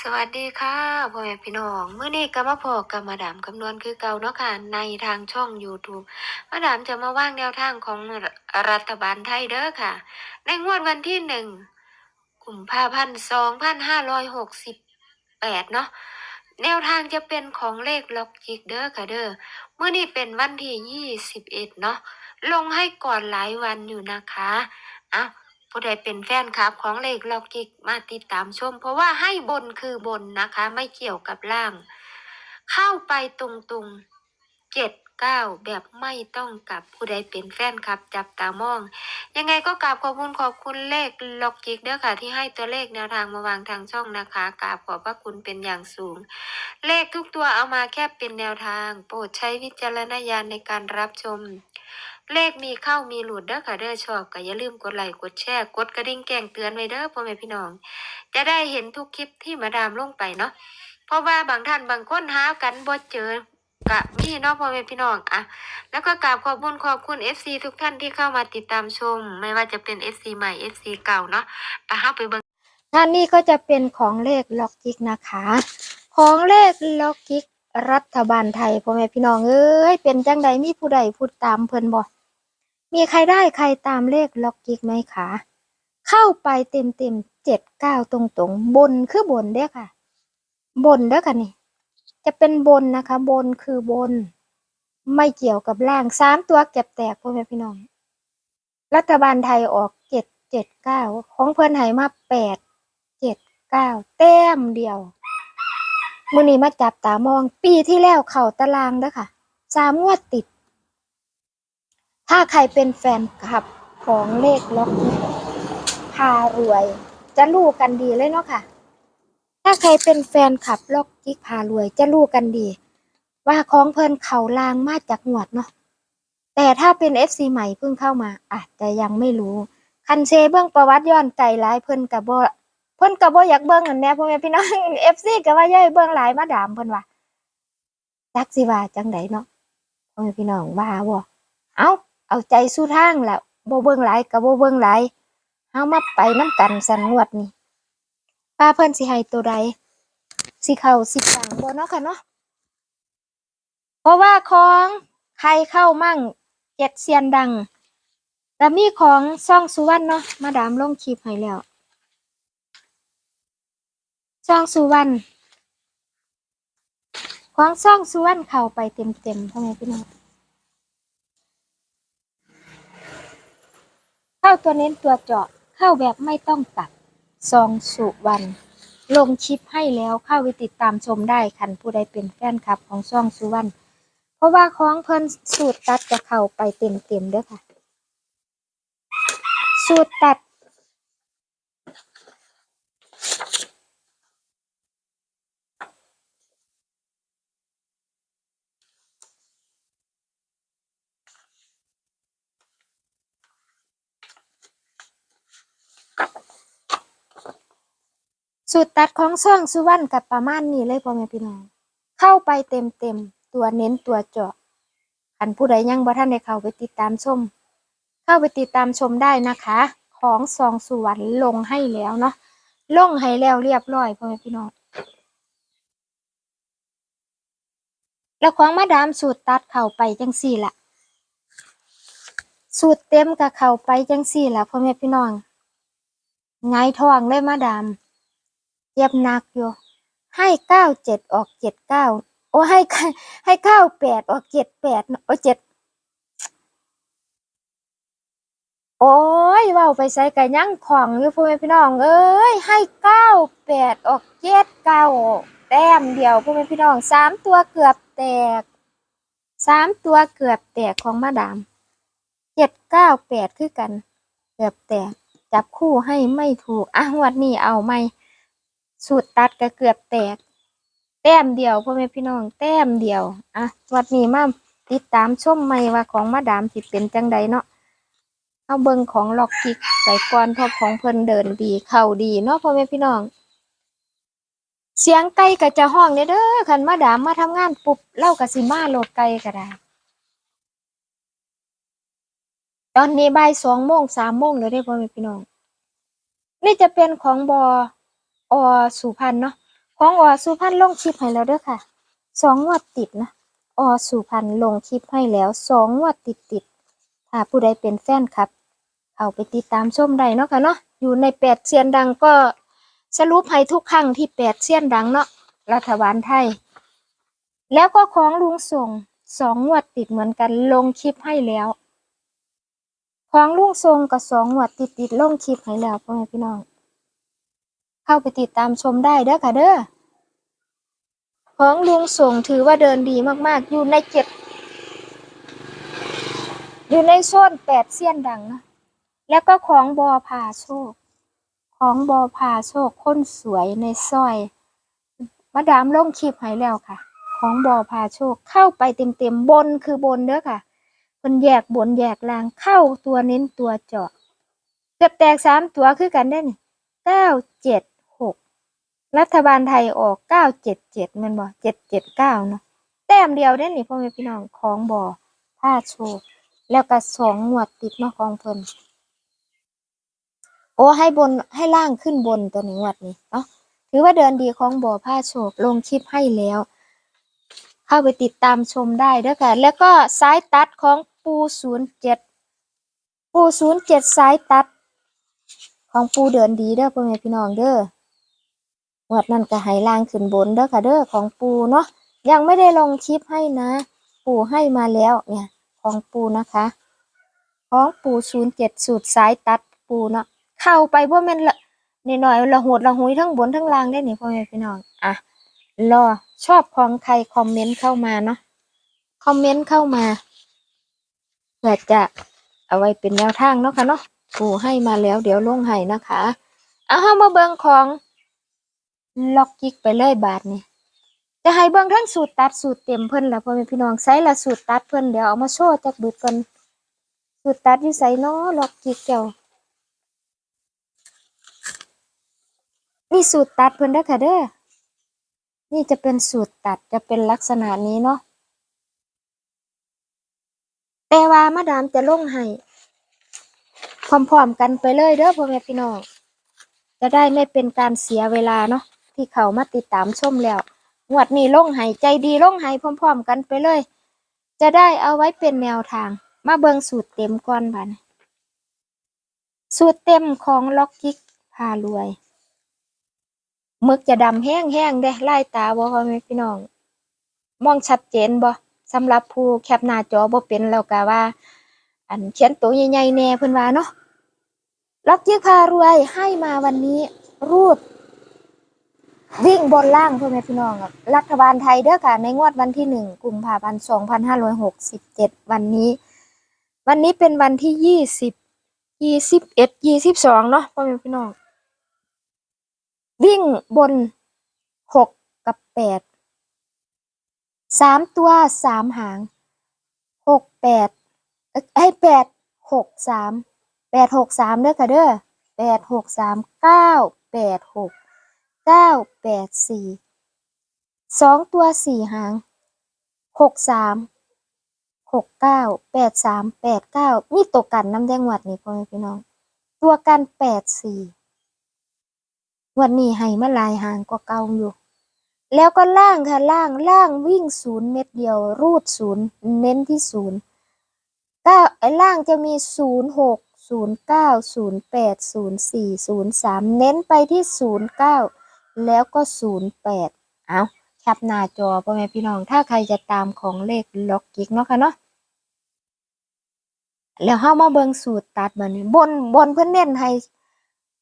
สวัสดีค่ะพ่อแม่พี่น้องเมื้อนี้ก็มาพบกับมาดามคำนวณคือเก่าเนาะค่ะในทางช่อง YouTube มาดามจะมาว่างแนวทางของรัฐบาลไทยเด้อค่ะ ในงวดวันที่หนึ่งกุมภาพันธ์สองพันห้าร้อยหกสิบแปดเนาะแนวทางจะเป็นของเลขล็อกจิกเด้อค่ะเด้อเมื้อนี้เป็นวันที่ยี่สิบเอ็ดเนาะลงให้ก่อนหลายวันอยู่นะคะอ้าว ผู้ใดเป็นแฟนคลับของเลขล็อกกิกมาติดตามชม เพราะว่าให้บนคือบนนะคะ ไม่เกี่ยวกับล่าง เข้าไปตรงๆเจ็ดเก้าแบบไม่ต้องกลับผู้ใดเป็นแฟนคลับจับตามอง ยังไงก็กราบขอบคุณขอบคุณเลขล็อกกิกเด้อค่ะ ที่ให้ตัวเลขแนวทางมาวางทางช่องนะคะกราบขอบพระคุณเป็นอย่างสูง เลขทุกตัวเอามาแค่เป็นแนวทาง โปรดใช้วิจารณญาณในการรับชม เลขมีเข้ามีหลุดเด้อค่ะเด้อชอบก็อย่าลืมกดไลค์กดแชร์กดกระดิ่งแจ้งเตือนไว้เด้อพ่อแม่พี่น้อง จะได้เห็นทุกคลิปที่มาดามลงไปเนาะเพราะว่าบางท่านบางคนหากันบ่เจอกะมีเนาะพ่อแม่พี่น้องอะแล้วก็กราบขอบคุณขอบคุณ FC ทุกท่านที่เข้ามาติดตามชม ไม่ว่าจะเป็น FC ใหม่ FC เก่าเนาะไปเฮาไปเบิ่งท่านนี้ก็จะเป็นของเลขล็อกกิกนะคะ ของเลขล็อกกิกรัฐบาลไทยพ่อแม่พี่น้องเอ้ยเป็นจังใดมีผู้ใดพูดตามเพิ่นบ่ มีใครได้ใครตามเลขล็อกกิกไหมคะ เข้าไปเต็มเต็มเจ็ดเก้าตรงตรงบนคือบนเด้อค่ะ บนเด้อค่ะนี่ จะเป็นบนนะคะ บนคือบน ไม่เกี่ยวกับล่างสามตัวเก็บแตกพ่อแม่พี่น้อง รัฐบาลไทยออกเจ็ดเจ็ดเก้าของเพิ่อนให้มาแปดเจ็ดเก้าแต้มเดียวมือนี้มาจับตามองปีที่แล้วเข่าตารางเด้อค่ะสามงวดติด ถ้าใครเป็นแฟนคลับของเลขล็อกพารวย จะรู้กันดีเลยเนาะค่ะ ถ้าใครเป็นแฟนคลับล็อกจิ๊กพารวย จะรู้กันดี ว่าของเพิ่นเขาลางมาจากงวดเนาะแต่ถ้าเป็น FC ใหม่เพิ่งเข้ามา อาจจะยังไม่รู้ คันเชเบื้องประวัติย้อนไก่หลายเพิ่นกับบเพิ่นกับบอยากเบิ่งอันแหน่พ่อแม่พี่น้อง FC ก็ว่าย่ายเบิ่งหลายมาดามเพิ่นว่าจักสิว่าจังไดเนาะพ่อแม่พี่น้องว่าบ่เอา เอาใจสู้ทางแล้วบ่เบิ่งหลายก็บ่เบิ่งหลายเฮามาไปนํกันสันงวดนี้ป้าเพิ่นสิให้ตัวใดสิเข้าสิจังบ่เนาะค่ะเนาะเพราะว่าของใครเข้ามั่งเจ็ดเซียนดังแล้วมีของซ่องสุวรรณเนาะมาดามลงคลิปให้แล้วซ่องสุวรรณของซ่องสุวรรณเข้าไปเต็มๆพ่อแม่พี่น้อง เข้าตัวเน้นตัวเจาะเข้าแบบไม่ต้องตัดซองสุวรรณลงชิปให้แล้วเข้าไปติดตามชมได้คันผู้ใดเป็นแฟนคลับของซองสุวรรณเพราะว่าของเพิ่นสูตรตัดจะเข้าไปเต็มๆเด้อค่ะ สูตรตัด สูตรตัดของช่องสุวรรณกับประมาณนี้เลยพ่อแม่พี่น้อง เข้าไปเต็มเต็มตัวเน้นตัวเจาะคันผู้ใดยังบ่ท่านได้เข้าไปติดตามชม เข้าไปติดตามชมได้นะคะ ของซองสุวรรณลงให้แล้วเนาะลงให้แล้วเรียบร้อยพ่อแม่พี่น้องแล้วของมาดามสูตรตัดเข้าไปจังสี่ละสูตรเต็มกับเข้าไปจังสี่ละพ่อแม่พี่น้องไงทองเลยมาดาม เจ็บหนักอยู่ ให้เก้าเจ็ดออกเจ็ดเก้าโอ้ให้ให้เก้าแปดออกเจ็ดแปดโอ้เจ็ดโอ้ยว้าไปใส่กะยั่งของอยู่พ่อแม่พี่น้อง เอ้ยให้เก้าแปดออกเจ็ดเก้าแต้มเดียวพ่อแม่พี่น้องสามตัวเกือบแตกสามตัวเกือบแตกของมาดามเจ็ดเก้าแปดคือกัน เกือบแตกจับคู่ให้ไม่ถูกอะงวันนี้เอาไหม สูตรตัดก็เกือบแตก แต้มเดียวพ่อแม่พี่น้อง แต้มเดียว อะวันนี้มาติดตามชมใหม่ว่าของมาดามสิเป็นจังใดเนาะเอาเบิงของล็อกกิกใส่ก่อนพราะของเพิ่นเดินดี เข้าดีเนาะพ่อแม่พี่น้อง เสียงไก่ก็จะห้องเด้อเด้อคันมาดามมาทำงานปุ๊บเล่าก็สิมาโหลดไก่ก็ได้ตอนนี้บ่ายสองโมงสามโมงแล้วเด้พ่อแม่พี่น้อง นี่จะเป็นของบอ อสุพรรณเนาะของอสุพรรณลงคลิปให้แล้วเด้อค่ะสองงวดติดนะอสุพรรณลงคลิปให้แล้วสองงวดติดติดถ้าผู้ใดเป็นแฟนครับ เอาไปติดตามชมได้เนาะค่ะเนาะอยู่ในแปดเซียนดังก็สรุปให้ทุกครั้งที่แปดเซียนดังเนาะรัฐบาลไทย แล้วก็ของลุงส่งสองงวดติดเหมือนกันลงคลิปให้แล้วของลุงทรงกับสองงวดติดติดลงคลิปให้แล้วพ่อแม่พี่น้อง เข้าไปติดตามชมได้เด้อค่ะเด้อของลุงส่งถือว่าเดินดีมากๆ อยู่ในเจ็ดอยู่ในโซนแปดเสี้ยนดังนะ แล้วก็ของบอพาโชค ของบอพาโชคค้นสวยในซอย มาดามลงคลิปให้แล้วค่ะ ของบอพาโชคเข้าไปเต็มๆบนคือบนเด้อค่ะมันแยกบนแยกล่างเข้าตัวเน้นตัวเจาะ เกือบแตกสามตัวคือกันได้นี่เก้าเจ็ด รัฐบาลไทยออกเก้าเจ็ดเจ็ดมันบอกเจ็ดเจ็ดเก้าเนาะแต้มเดียวได้นี่พ่อแม่พี่น้องของบอพาโชคแล้วก็สองงวดติดเนาของเพิ่นโอ้ให้บนให้ล่างขึ้นบนตัวนี้งวดนี้เนาะถือว่าเดินดีของบ่อผ้าโชคลงคลิปให้แล้ว เข้าไปติดตามชมได้ด้อค่ะ แล้วก็สายตัดของปูศูนย์เจ็ดปูศูนย์เจ็ดสายตัด ของปูเดินดีเด้อพ่อแม่พี่น้องเด้อ วดนั้นก็ให้ล่างขึ้นบนเด้อค่ะเด้อของปูเนาะยังไม่ได้ลงคลิปให้นะ ปูให้มาแล้วเนี่ยของปูนะคะ ของปูศูนย์เจ็ดสูตรสายตัดปูเนาะเข้าไปว่ามันละนิดหน่อยละหดละหุยทั้งบนทั้งล่างได้นี่พ่อแม่พี่น้องอะรอชอบของใครคอมเมนต์เข้ามาเนาะคอมเมนต์เข้ามาเพื่อจะเอาไว้เป็นแนวทางเนาะค่ะเนาะปูให้มาแล้วเดี๋ยวลงให้นะคะ เอาเฮามาเบิ่งของ ล็อกกิกไปเลยบาทนี่จะให้เบิ่งทั้งสูตรตัดสูตรเต็มเพิ่นล่ะพ่อแม่พี่น้องใส่ละสูตรตัดเพิ่นเดี๋ยวเอามาโชว์จักบิดก่อนสูตรตัดอยู่ไสเนาะล็อกกิกเจ้านี่สูตรตัดเพิ่นเด้อค่ะเด้อนี่จะเป็นสูตรตัดจะเป็นลักษณะนี้เนาะแต่ว่ามาดามจะลงให้พร้อมๆกันไปเลยเด้อพ่อแม่พี่น้องจะได้ไม่เป็นการเสียเวลาเนาะ ที่เขามาติดตามชมแล้วงวดนี้ลงหายใจดีลงหายพร้อม ๆ กันไปเลย จะได้เอาไว้เป็นแนวทาง มาเบิงสูตรเต็มก่อนบันสูตรเต็มของล็อกกิกพารวยมึกจะดำแห้งแห้งๆเด้ไล่ตาบ่พ่อแม่พี่น้อง มองชัดเจนบ่สำหรับผู้แคปหน้าจอบ่เป็นแล้วก็ว่า อันเขียนตัวใหญ่ๆแน่เพิ่นว่าเนาะล็อกกิกพารวยให้มาวันนี้รูด วิ่งบนล่างพ่อแม่พี่น้องรัฐบาลไทยเด้อค่ะ ในงวดวันที่หนึ่งกุมภาพันธ์สองพันห้าร้อยหกสิบเจ็ดวันนี้ วันนี้เป็นวันที่ยี่สิบยี่สิบเอ็ดยี่สิบสองเนาะพ่อแม่พี่น้อง วิ่งบนหกกับแปดสามตัวสามหางหกแปดเอ้ยให้แปดหกสามแปดหกสามเด้อค่ะเด้อแปดหกสามเก้าแปดหก เก้าแปดสี่สองตัวสี่หางหกสามหกเก้าแปดสามแปดเก้ามีตัวกันน้ำแดงหวัดนี่พ่อแม่พี่น้อง ตัวกันแปดสี่วันนี้ให้มาลายหางก็เก่าอยู่ แล้วก็ล่างค่ะล่างล่างวิ่งศูนย์เม็ดเดียว รูดศูนย์เน้นที่ศูนย์เก้าไอ้ล่างจะมีศูนย์หกศูนย์เก้าศูนย์แปดศูนย์สี่ศูนย์สามเน้นไปที่ศูนย์เก้า แล้วก็ศูนย์แปดเอาแคปหน้าจอพ่อแม่พี่น้อง ถ้าใครจะตามของเลขล็อกกิกเนาะค่ะเนาะแล้วเฮามาเบิงสูตรตัดบัดนี้บนบนเพิ่นเน้นให้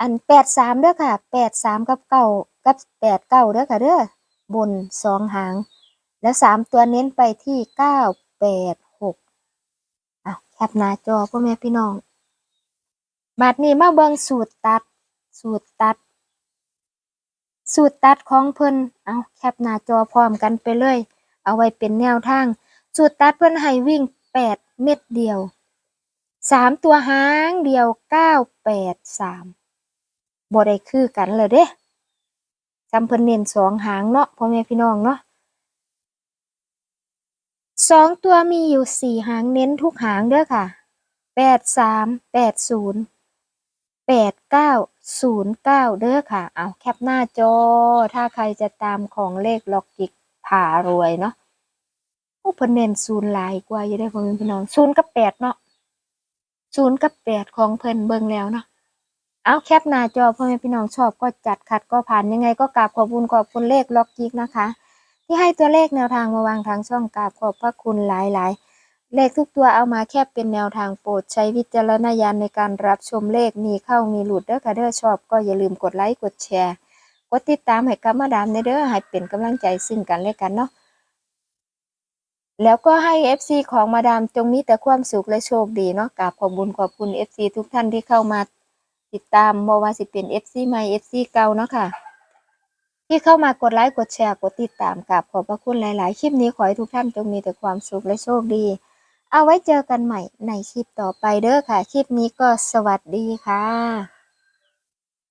อันแปดสามเด้อค่ะแปดสามกับเก้ากับแปดเก้าเด้อค่ะเด้อบนสองหาง แล้วสามตัวเน้นไปที่เก้าแปดหกอะแคปหน้าจอพ่อแม่พี่น้องบัดนี้มาเบิงสูตรตัดสูตรตัด สูตรตัดของเพิ่นเอาแคปหน้าจอพร้อมกันไปเลย เอาไว้เป็นแนวทาง สูตรตัดเพิ่นให้วิ่งแปดเม็ดเดียวสามตัวหางเดียวเก้าแปดสามบ่ได้คือกันเลยเด้จำเพิ่นเน้นสองหางเนาะพ่อแม่พี่น้องเนาะสองตัวมีอยู่สี่หางเน้นทุกหางเด้อค่ะ แปดสามแปดศูนย์ แปดเก้าศูนย์เก้าเด้อค่ะ เอาแคปหน้าจอ ถ้าใครจะตามของเลขล็อกกิกผ่ารวยเนาะโอ้เพิ่นเน้นศูนย์หลายกว่าอยู่ได้พ่อแม่พี่น้องศูนย์กับแปดเนาะศูนย์กับแปดของเพิ่นเบิ่งแล้วเนาะเอาแคปหน้าจอพ่อแม่พี่น้องชอบก็จัดขัดก็ผ่านยังไงก็กราบขอบคุณขอบคุณเลขล็อกกิกนะคะ ที่ให้ตัวเลขแนวทางมาวางทางช่องกราบขอบพระคุณหลายๆ เลขทุกตัวเอามาแค่เป็นแนวทางโปรดใช้วิจารณญาณในการรับชมเลขมีเข้ามีหลุดเด้อค่ะเด้อชอบก็อย่าลืมกดไลค์กดแชร์ กดติดตามให้กับมาดามในเด้อให้เป็นกำลังใจซึ่งกันและกันเนาะแล้วก็ให้ FC ของมาดามจงมีแต่ความสุขและโชคดีเนาะกราบขอบคุญขอบคุณ FC ทุกท่านที่เข้ามาติดตามบ่ว่าสิเป็น FC ใหม่ FC เก่าเนาะค่ะ ที่เข้ามากดไลค์กดแชร์กดติดตามกับขอบพระคุณหลาย ๆ คลิปนี้ขอให้ทุกท่านจงมีแต่ความสุขและโชคดี เอาไว้เจอกันใหม่ในคลิปต่อไปเด้อค่ะ คลิปนี้ก็สวัสดีค่ะ